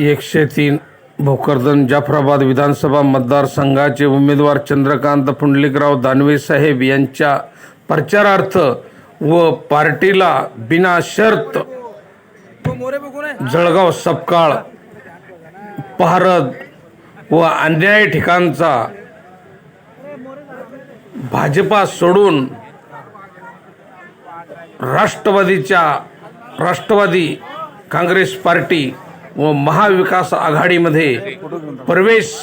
एकशे तीन. भोकरदन जाफराबाद विधानसभा मतदारसंघाचे उमेदवार चंद्रकांत पुंडलिकराव दानवे साहेब यांच्या प्रचारार्थ व पार्टीला बिना शर्त जळगाव सपकाळ पारद व अन्याय ठिकाणचा भाजपा सोडून राष्ट्रवादीच्या राष्ट्रवादी काँग्रेस पार्टी व महाविकास आघाडीमध्ये प्रवेश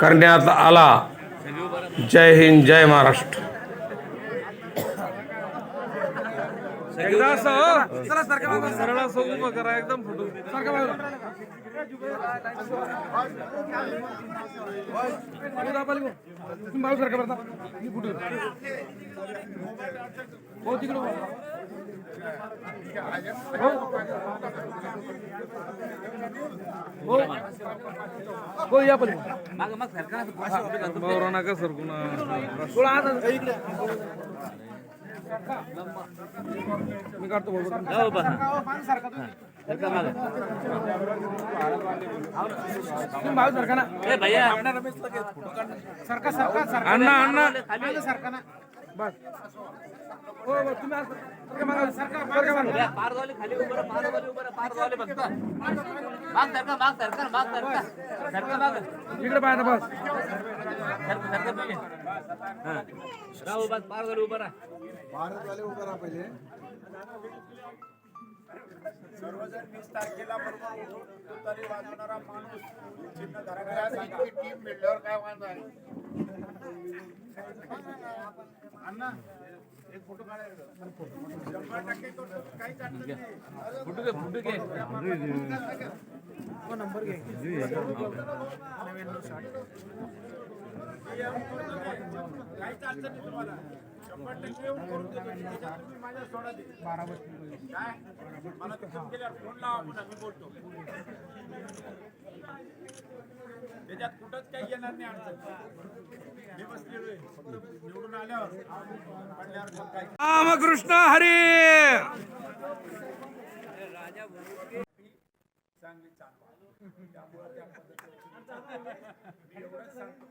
करण्यात आला. जय हिंद जय महाराष्ट्र. एकदा असं हो. सरळ असं उभं करा एकदम फोटो. हो या पण. भावरा नका सर कुणा थोडा आता इकडे. मी काढतो भाऊ सरका ना सरका सरका सरका अण्णा अण्णा सरका ना बस. हो हो, तुम्ही आज- सरका मागं, सरका सरका मागं. पारगावले खाली उभं राहा, पारगावले उभं राहा, पारगावले फक्त. माग सरका माग सरका माग सरका सरका माग. इकडे पाहा ना बस. सरका सरका तुम्ही हा. राहा उभा राहा. भारतवाले उभं राहा पहिले. सर्वजण वीस तारखेला बरोबर तुतारी वाजवणारा माणूस चिन्ह सांगितली टीम मिळल्यावर काय वांधा आहे? अण्णा एक फोटो काढायचा घे काहीच अडचण नाही तुम्हाला शंभर टक्के माझ्या सोडा दे काय मला ते फोन केल्यावर फोन लावा पुन्हा मी बोलतो. त्याच्यात कुठंच काही येणार नाही अडचण. मी बसलेलो निवडून आल्यावर. पडल्यावर काय? रामकृष्ण हरी! चांगली चालवा त्यामुळे त्या पद्धतीने मी एवढंच सांगतो.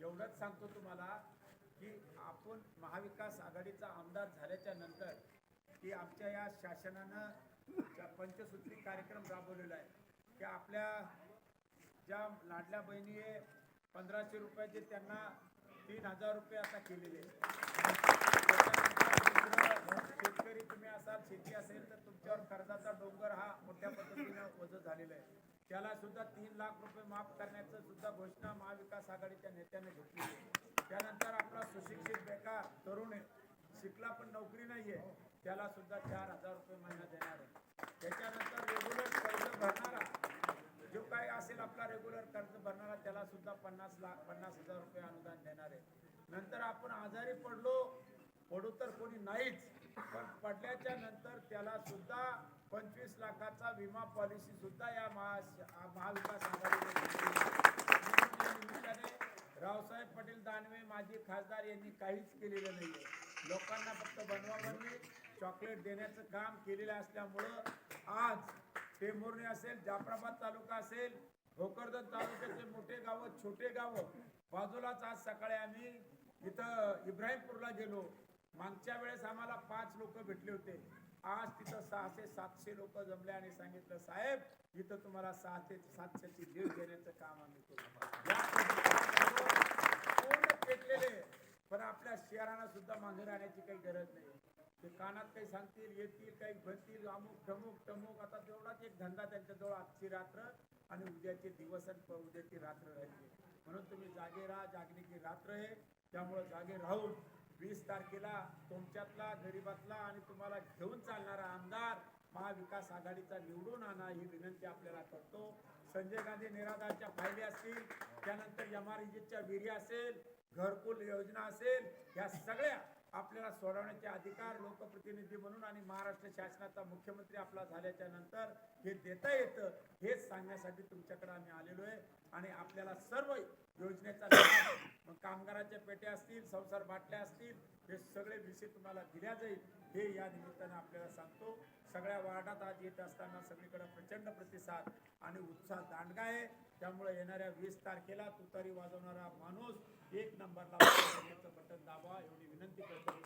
एवढंच सांगतो तुम्हाला की आपण महाविकास आघाडीचा आमदार झाल्याच्यानंतर की आमच्या या शासनानं पंचसूत्री कार्यक्रम राबवलेला आहे की आपल्या ज्या लाडल्या बहिणी पंधराशे रुपयाचे त्यांना तीन हजार रुपये आता केलेले शेतकरी तुम्ही असाल शेती असेल तर तुमच्यावर कर्जाचा डोंगर हा मोठ्या पद्धतीनं वजन झालेला आहे. त्याला सुद्धा तीन लाख रुपये माफ करण्याचं सुद्धा घोषणा महाविकास आघाडीच्या नेत्याने घेतली आहे. त्यानंतर आपला सुशिक्षित बेकार तरुण आहे. शिकला पण नोकरी नाहीये. त्याला सुद्धा चार हजार रुपये महिना देणार आहे. त्याच्यानंतर रेग्युलर कर्ज भरणारा जो काही असेल आपला रेग्युलर कर्ज भरणारा त्याला सुद्धा पन्नास लाख पन्नास हजार रुपये अनुदान देणार आहे. नंतर आपण आजारी पडलो पडू तर कोणी नाहीच पण पडल्याच्या नंतर त्याला सुद्धा पंचवीस लाखाचा विमा पॉलिसी सुद्धा या महा महाविकास आघाडीने निमित्ताने रावसाहेब पटेल दानवे माजी खासदार यांनी काहीच केलेलं नाही आहे लोकांना फक्त बनवाबनवी चॉकलेट देण्याचं काम केलेलं असल्यामुळं आज टेंभुर्णी असेल जाफराबाद तालुका असेल भोकरदन तालुक्याचे मोठे गावं छोटे गावं बाजूलाच आज सकाळी आम्ही इथं इब्राहिमपूरला गेलो. मागच्या वेळेस आम्हाला पाच लोक भेटले होते. आज तिथं सहाशे सातशे लोक जमले आणि सांगितलं साहेब इथं तुम्हाला सहाशे सातशेची दीड देण्याचं काम आम्ही केलं या पूर्ण पेटलेले पण आपल्या शहरांना सुद्धा मागे राहण्याची काही गरज नाही. ते कानात काही सांगतील येतील काही बनतील अमुक ठमुक टमुक आता तेवढाच एक धंदा त्यांच्याजवळ आजची रात्र आणि उद्याचे दिवस आणि उद्याची रात्र राहिली. म्हणून तुम्ही जागे राहा जागणीची रात्र आहे. त्यामुळं जागे राहून वीस तारखेला तुमच्यातला गरीबातला आणि तुम्हाला घेऊन चालणारा आमदार महाविकास आघाडीचा निवडून आणा ही विनंती आपल्याला करतो. संजय गांधी निराधारच्या फायदे असतील त्यानंतर एम आर च्या विहिरी असेल घरकुल योजना असेल या सगळ्या आपल्याला सोडवण्याचे अधिकार लोकप्रतिनिधी म्हणून आणि महाराष्ट्र शासनाचा मुख्यमंत्री आपला झाल्याच्यानंतर हे देता येतं हेच सांगण्यासाठी तुमच्याकडे आम्ही आलेलो आहे. आणि आपल्याला सर्व योजनेचा मग कामगाराच्या पेट्या असतील संसार बाटल्या असतील हे सगळे विषय तुम्हाला दिल्या जाईल. हे या निमित्तानं आपल्याला सांगतो सगळ्या वार्डात आज येत असताना सगळीकडे प्रचंड प्रतिसाद आणि उत्साह दांडगा आहे. त्यामुळे येणाऱ्या वीस तारखेला तुतारी वाजवणारा माणूस एक नंबरला बटन दाबा एवढी विनंती करतो.